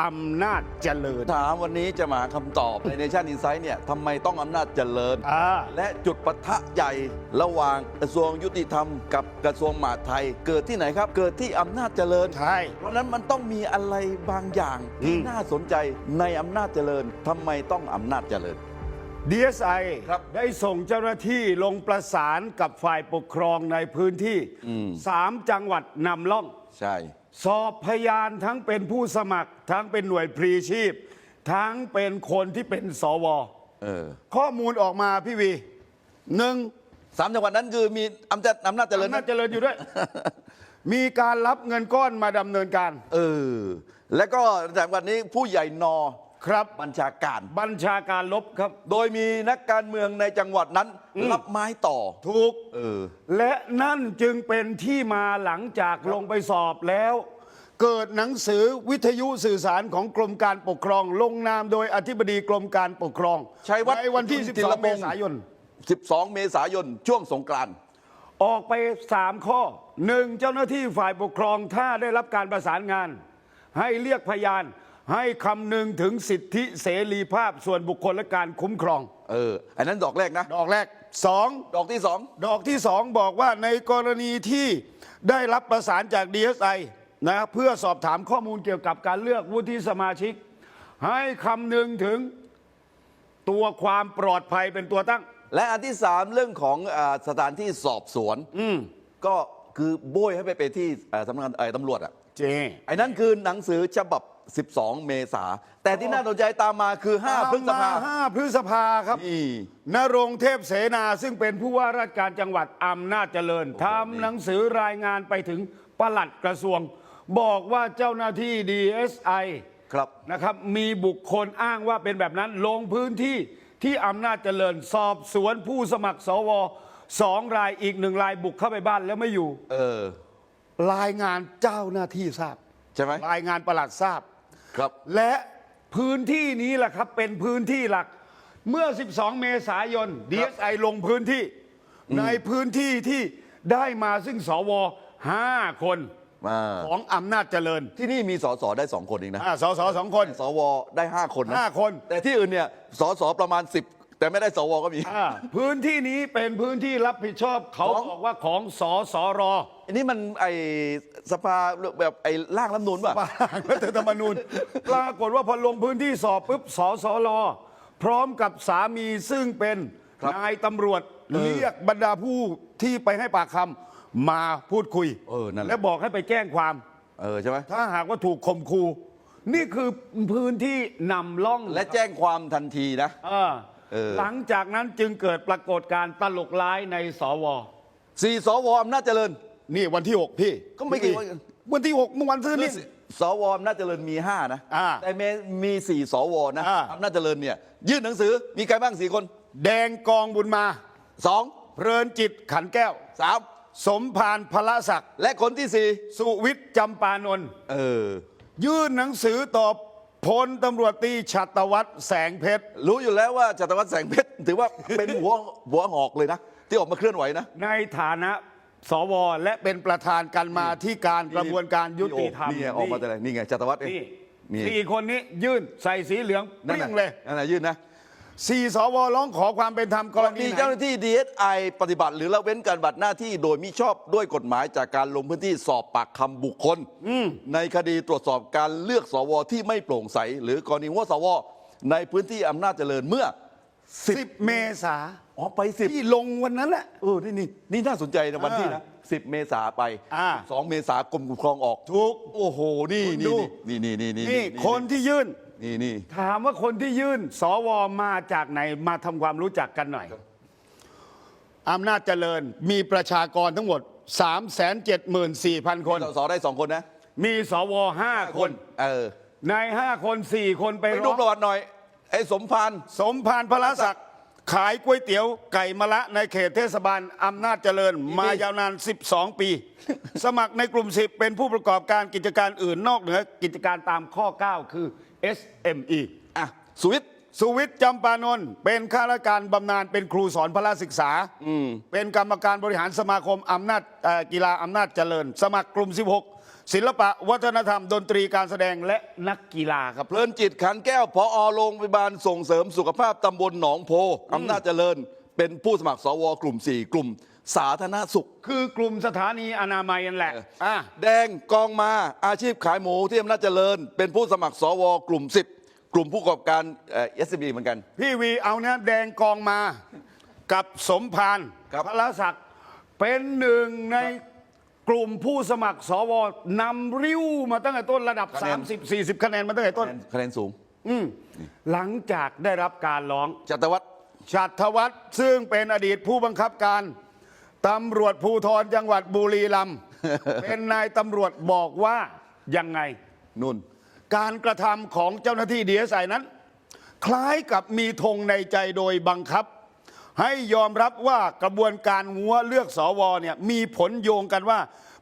อำนาจเจริญ ถามวันนี้จะมาหาคำตอบในเนชั่นอินไซต์เนี่ยทำไมต้องอำนาจเจริญ อ่า และจุดปะทะใหญ่ระหว่างกระทรวงยุติธรรมกับกระทรวงมหาดไทย เกิดที่ไหนครับ เกิดที่อำนาจเจริญ ใช่ เพราะฉะนั้นมันต้องมีอะไรบางอย่างที่อืม น่าสนใจในอำนาจเจริญทำไมต้องอำนาจเจริญ DSI ครับ ได้ส่งเจ้าหน้าที่ลงประสานกับฝ่ายปกครองในพื้นที่สามจังหวัดนำล่อง ใช่ สอบพยานทั้งเป็นผู้สมัคร ทั้งเป็นหน่วยพรีชีพ ทั้งเป็นคนที่เป็นสวเออข้อมูลออกมาพี่วีหนึ่งสามจังหวัดนั้นคือมีอำนาจอำนาจเจริญอำนาจเจริญอยู่ด้วย มีการรับเงินก้อนมาดำเนินการ เออ แล้วก็จังหวัดนี้ผู้ใหญ่นอ ครับบัญชาการ บัญชาการลบครับ โดยมีนักการเมืองในจังหวัดนั้น รับไม้ต่อ ถูกเออ และนั่นจึงเป็นที่มาหลังจากลงไปสอบแล้ว เกิดหนังสือวิทยุสื่อสารของกรมการปกครอง ลงนามโดยอธิบดีกรมการปกครองชัยวัฒน์ในวันที่จิร12 พเมงษ์ ษายน 12 เมษายนช่วงสงกรานต์ ออกไป 3 ข้อหนึ่งเจ้าหน้าที่ฝ่ายปกครองถ้าได้รับการประสานงาน ให้เรียกพยาน ให้คำนึงถึงสิทธิเสรีภาพส่วนบุคคลและการคุ้มครอง เออ อันนั้นดอกแรกนะ ดอกแรกสองดอกที่สองดอกที่สองบอกว่าในกรณีที่ได้รับประสานจาก DSI นะเพื่อสอบถามข้อมูลเกี่ยวกับการเลือกวุฒิสมาชิก ให้คำนึงถึงตัวความปลอดภัยเป็นตัวตั้ง และอันที่สามเรื่องของอาสถานที่สอบสวนอืมก็คือโบยให้ไปไปที่อ่าสำนักงานเอ่อตำรวจอะ เจไอ้นั่นคือหนังสือฉบับ 12 เมษา แต่ที่น่าสนใจตามมาคือ 5 พฤษภาห้าพฤษภาครับ นี่ นรงค์เทพเสนาซึ่งเป็นผู้ว่าราชการจังหวัดอำนาจเจริญทำหนังสือรายงานไปถึงปลัดกระทรวง บอกว่าเจ้าหน้าที่ DSI ครับ นะครับมีบุคคลอ้างว่าเป็นแบบนั้นลงพื้นที่ที่อำนาจเจริญสอบสวนผู้สมัครสวสองรายอีกหนึ่งรายบุกเข้าไปบ้านแล้วไม่อยู่ เออ รายงานเจ้าหน้าที่ทราบ ใช่ไหมรายงานประหลัดทราบ ครับ และพื้นที่นี้แหละครับเป็นพื้นที่หลัก เมื่อ 12 เมษายน DSI ลงพื้นที่ ในพื้นที่ที่ได้มาซึ่งสว5คนมาของอำนาจเจริญที่นี่มีสสได้สองคนเองนะอ่าสสสองคน สวได้ 5 คนนะห้าคน แต่ที่อื่นเนี่ยสสประมาณ 10 แต่ไม่ได้สวก็มี อ่าพื้นที่นี้เป็นพื้นที่รับผิดชอบเขาของ บอกว่าของสสร อันนี้มันไอสภาแบบไอร่างรัฐธรรมนูนป่ะบ้านรัฐธรรมนูญปรากฏว่าพอลงพื้นที่สอบปุ๊บสสรพร้อมกับสามีซึ่งเป็นครับนายตำรวจเรียกบรรดาผู้ที่ไปให้ปากคำมาพูดคุยเออนั่นแหละ และบอกให้ไปแจ้งความ เออใช่ไหมถ้าหากว่าถูกข่มขู่นี่คือพื้นที่นำล่องและแจ้งความทันทีนะ เออเออ หลังจากนั้นจึงเกิดปรากฏการณ์ตลกร้ายในสว สี่สวอำนาจเจริญ นี่วันที่ 6 พี่ก็ไม่กี่วัน วันที่ 6 เมื่อวันซื้อคือนี่ สวอำนาจเจริญมี 5 นะ อ่าแต่เมมีสี่สวนะอ่า อำนาจเจริญเนี่ย ยื่นหนังสือมีใครบ้างสี่คนแดงกองบุญมาสองเพลินจิตขันแก้ว สามสมพานพละศักดิ์และคนที่สี่สุวิทย์จำปานนท์เออ ยื่นหนังสือตอบพลตำรวจตรีชัตวัฒน์แสงเพชร รู้อยู่แล้วว่าจัตวัฒน์แสงเพชรถือว่าเป็นหัวหัวหอกเลยนะ ที่ออกมาเคลื่อนไหวนะ ในฐานะ สวและเป็นประธานกันมาที่การกระบวนการยุติธรรมนี่ไงออกมาแต่ไหนนี่ไงจัตวัฒน์เองนี่นี่สี่คนนี้ยื่นใส่สีเหลืองเปนั่นรี้ยน่ะงเลยนั่นน่ะยื่นนะสี่สวร้องขอความเป็นธรรมกกรรณีณีไหนเจ้าหน้าที่ DSI ปฏิบัติ หรือละเว้นการบัติหน้าที่โดยมิชอบด้วยกฎหมายจากการลงพื้นที่สอบปากคำบุคคล ในคดีตรวจสอบการเลือกสวที่ไม่โปร่งใส หรือกรณีว่าสว ในพื้นที่อำนาจเจริญเมื่อสิบเมษา อ๋อไปสิบที่ลงวันนั้นแหละเออนี่นี่นี่น่าสนใจนะวันที่นะสิบเมษาไปอ่า สองเมษากรมคุ้มครองออกถูก โอ้โหนี่คุณดู นี่นี่นี่นี่นี่คนที่ยื่น นี่นี่ ถามว่าคนที่ยื่น สวมาจากไหนมาทำความรู้จักกันหน่อยอำนาจเจริญมีประชากรทั้งหมด 374,000 คน สสได้สองคนนะมีสว5คน เออใน5คน4คนไปไปร้ดูองประวัติหน่อยไอ้สมพานสมพานพระศักดิ์ ขายก๋วยเตี๋ยวไก่มะละในเขตเทศบาลอำนาจเจริญมายาวนาน 12 ปี สมัครในกลุ่ม 10 เป็นผู้ประกอบการกิจการอื่นนอกเหนือกิจการตามข้อ 9 คือ SME อะสวิตสุวิทย์จำปานนท์เป็นข้าราชการบำนาญเป็นครูสอนพละศึกษา เป็นกรรมการบริหารสมาคมอำนาจเอ่อกีฬาอำนาจเจริญ สมัครกลุ่ม ศิลปะวัฒนธรรมดนตรีการแสดงและนักกีฬาครับ เพลินจิตขันแก้วพอโรงพยาบาลส่งเสริมสุขภาพตำบลหนองโพอำนาจเจริญ เป็นผู้สมัครสวกลุ่ม 4 กลุ่ม สาธารณสุข คือกลุ่มสถานีอนามัยนั่นแหละอะแดงกองมาอาชีพขายหมูที่อำนาจเจริญ เป็นผู้สมัครสวกลุ่ม 10 กลุ่มผู้ประกอบการเอสบีเหมือนกัน พี่วีเอาเนี้ยแดงกองมา กับสมพานครับพระศักดิ์เป็นหนึ่งใน กลุ่มผู้สมัครสวนำริ้วมาตั้งแต่ต้นระดับ30 40 คะแนนมาตั้งแต่ต้น คะแนนสูงอืมหลังจากได้รับการร้อง จัตวัฒน์ชัตวัฒน์ซึ่งเป็นอดีตผู้บังคับการตำรวจภูธรจังหวัดบุรีรัมย์ เป็นนายตำรวจบอกว่ายังไง นุ่น การกระทำของเจ้าหน้าที่ดีเอสไอนั้น คล้ายกับมีธงในใจโดยบังคับ ให้ยอมรับว่ากระบวนการงัวเลือกสวเนี่ยมีผลโยงกันว่า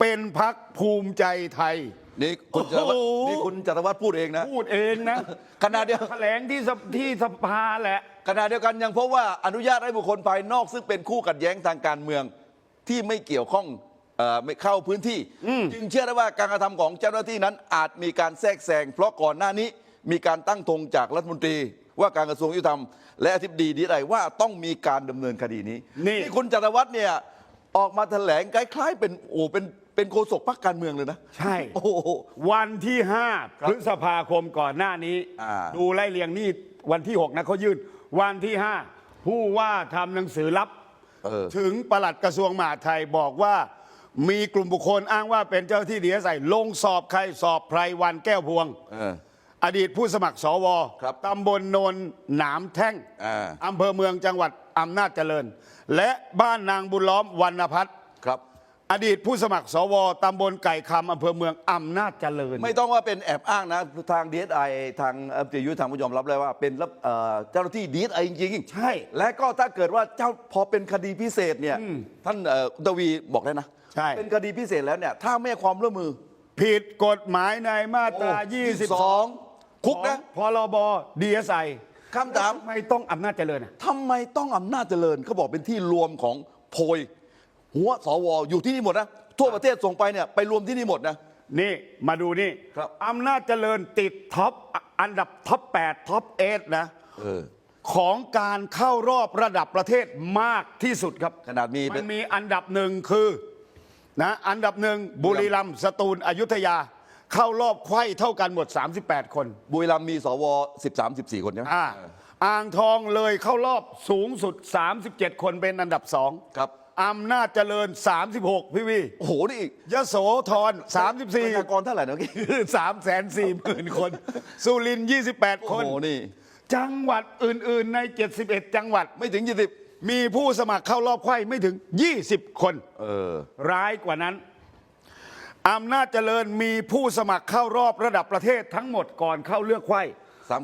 เป็นพักภูมิใจไทย นี่คุณจัตวัฒน์โอ้โห นี่คุณจัตวัฒน์พูดเองนะ พูดเองนะขณะเดียว แถลงที่สภที่สภาแหละ ขณะเดียวกันยังพบว่าอนุญาตให้บุคคลภายนอก ซึ่งเป็นคู่ขัดแย้งทางการเมืองที่ไม่เกี่ยวข้องเอ่อไม่เข้าพื้นที่ จึงเชื่อได้ว่าการกระทำของเจ้าหน้าที่นั้นอาจมีการแทรกแซงเพราะก่อนหน้านี้มีการตั้งธงจากรัฐมนตรี ว่าการกระทรวงยุติธรรมและอธิบดีดีใดว่าต้องมีการดำเนินคดีนี้นี่ คุณจัตวัฒน์เนี่ยออกมาแถลงคล้ายๆ เป็นโอ้เป็นเป็นโฆษกพรรคการเมืองเลยนะใช่ โอ้โห วันที่ครับ5พฤษภาคมก่อนหน้านี้ อ่า ดูไล่เรียงนี่วันที่ 6 นะเขายื่นวันที่ 5 ผู้ว่าทำหนังสือรับ เออ ถึงปลัดกระทรวงมหาดไทยบอกว่า มีกลุ่มบุคคลอ้างว่าเป็นเจ้าหน้าที่ดีเอสไอลงสอบใครสอบไพรวันแก้วพวง เออ อดีตผู้สมัครสวครับตำบลโนนหนามแท่งอ่า อำเภอเมืองจังหวัดอำนาจเจริญ และบ้านนางบุญล้อมวรรณพัฒน์ครับ อดีตผู้สมัครสวตำบลไก่คำอำเภอเมืองอำนาจเจริญ ไม่ต้องว่าเป็นแอบอ้างนะ ทางดีเอสไอทางเอ่อเจยุทธทางผู้ยอมรับเลยว่าเป็นรับเอ่อเจ้าหน้าที่ดีเอสไอจริงๆใช่ และก็ถ้าเกิดว่าเจ้าพอเป็นคดีพิเศษเนี่ยท่านเอ่อดวีบอกได้นะใช่ เป็นคดีพิเศษแล้วเนี่ยถ้าไม่ให้ความร่วมมือ ผิดกฎหมายในมาตราโอ้22 คุกนะของพรบดีเอสไอคำถามทำไมต้องอำนาจเจริญอะทำไมต้องอำนาจเจริญเขาบอกเป็นที่รวมของโพย หัวสวอยู่ที่นี่หมดนะทั่วประเทศส่งไปเนี่ยไปรวมที่นี่หมดนะ นี่มาดูนี่ครับ อำนาจเจริญติดท็อปอันดับท็อป8ท็อป8นะเออของการเข้ารอบระดับประเทศมากที่สุดครับขนาดมีมันมีอันดับหนึ่งคือนะอันดับหนึ่งบุรีรัมย์สตูลอยุธยา เข้ารอบไขว้เท่ากันหมด 38 คนบุรีรัมย์มีสว13 14 คนใช่ไหมอ่าอ่างทองเลยเข้ารอบสูงสุด 37 คนเป็นอันดับสองครับ อำนาจเจริญ 36 พี่วีโอ้โห นี่ยโสธรประชากรเท่าไหร่นะเมื่อกี้ 34คือ3แสนสี่หมื่นคน สุรินทร์28โอ้คนโห นี่ จังหวัดอื่นๆใน 71 จังหวัด ไม่ถึง 20 มีผู้สมัครเข้ารอบไขว้ไม่ถึง 20 คน เออ ร้ายกว่านั้น อำนาจเจริญมีผู้สมัครเข้ารอบระดับประเทศทั้งหมดก่อนเข้าเลือกไขว้39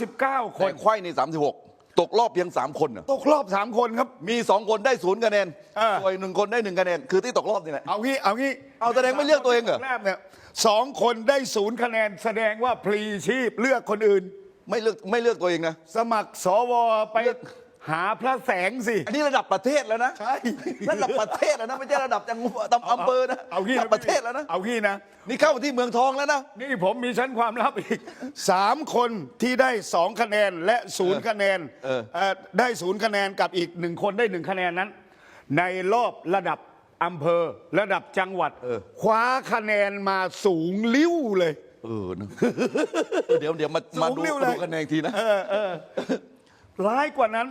39 คคนนไขว้ใน 36 ตกรอบเพียง 3 คนน่ะตกรอบ 3 คนครับ มี 2 คนได้ศูนย์คะแนนเออ ส่วนอีกหนึ่งคนได้หนึ่งคะแนน คือที่ตกรอบนี่แหละ เอางี้เอางี้เอาแสดงไม่เลือกตัวเองเหรอ แรกเนี่ยสองคนได้ศูนย์คะแนน แสดงว่าพลีชีพเลือกคนอื่น ไม่เลือกไม่เลือกตัวเองนะ สมัครสวไป หาพระแสงสิ อันนี้ระดับประเทศแล้วนะใช่ ระดับประเทศแล้วนะไม่ใช่ระดับจังหวัดตำอำเภอนะเอางี้ระดับประเทศแล้วนะเอางี้นะ นี่เข้าที่เมืองทองแล้วนะนี่ผมมีชั้นความลับอีกสามคนที่ได้สองคะแนนและศูนย์คะแนนเออเอ่อได้ศูนย์คะแนนกับอีกหนึ่งคนได้หนึ่งคะแนนนั้น ในรอบระดับอำเภอ ระดับจังหวัดคว้าคะแนนมาสูงลิ้วเลย เออนะเดี๋ยวเดี๋ยวมามาสูงดูริ้วเลยดูกันเองทีนะร้ายกว่านั้น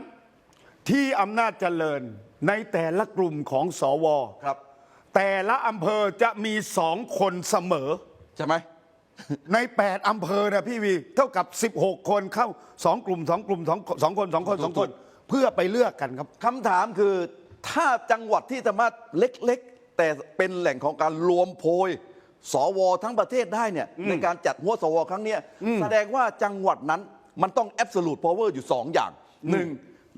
ที่อำนาจเจริญในแต่ละกลุ่มของสวครับ แต่ละอำเภอจะมีสองคนเสมอ ใช่ไหม ใน 8 อำเภอนะพี่วี เท่ากับ 16 คนเข้า 2 กลุ่ม 2 กลุ่ม2 2คน2คน2คน เพื่อไปเลือกกันครับ คำถามคือถ้าจังหวัดที่สามารถเล็กๆ แต่เป็นแหล่งของการรวมโพย สวทั้งประเทศได้เนี่ยในการจัดหัวสวครั้งเนี้ยแสดงว่าจังหวัดนั้นมันต้อง absolute power อยู่ 2 อย่างหนึ่ง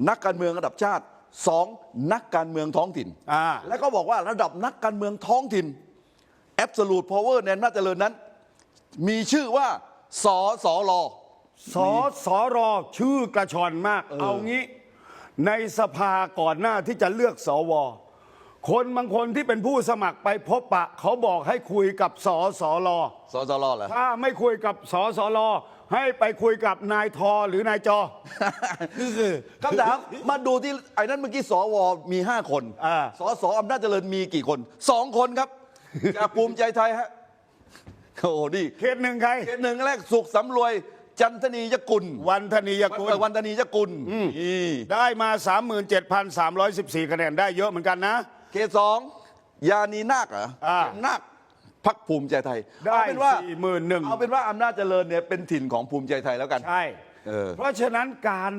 นักการเมืองระดับชาติสองนักการเมืองท้องถิ่น อ่า แล้วก็บอกว่าระดับนักการเมืองท้องถิ่น absolute power ในอำนาจเจริญนั้น มีชื่อว่าสอสอรอสอสอรอชื่อกระชอนมาก เอางี้ ในสภาก่อนหน้าที่จะเลือกสว คนบางคนที่เป็นผู้สมัครไปพบปะ เขาบอกให้คุยกับสสลสสรเหรอ ถ้าไม่คุยกับสสลให้ไปคุยกับนายทอหรือนายจอคำถามมาดูที่ไอ้นั้นเมื่อกี้สวมี 5 คนอ่า สสอำนาจเจริญมีกี่คนสองคนครับ จากภูมิใจไทยฮะโอ้โหนี่เขตหนึ่งใคร เขตหนึ่งแรกสุขสำรวย จันทนียกุลวันธนียกุลเอ่อวันธนียกุลนี่ ได้มา 37,314 คะแนนได้เยอะเหมือนกันนะ เขตสองยานีนาคเหรออ่า นาคพักภูมิใจไทยได้เอาเป็นว่า41,000เอาเป็นว่าอำนาจเจริญเนี่ยเป็นถิ่นของภูมิใจไทยแล้วกัน ใช่ เออ เพราะฉะนั้นการ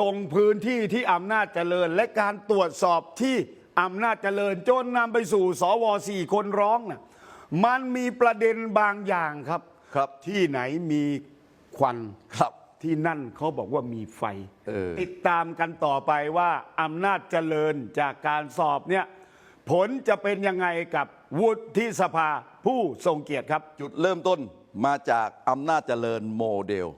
ลงพื้นที่ที่อำนาจเจริญ และการตรวจสอบที่อำนาจเจริญจนนำไปสู่สวสี่คนร้องน่ะมันมีประเด็นบางอย่างครับ ครับ ที่ไหนมีควัน ครับ ที่นั่นเขาบอกว่ามีไฟเออติดตามกันต่อไปว่าอำนาจเจริญจากการสอบเนี่ยผลจะเป็นยังไงกับวุฒิสภาผู้ทรงเกียรติครับ จุดเริ่มต้นมาจากอำนาจเจริญโมเดล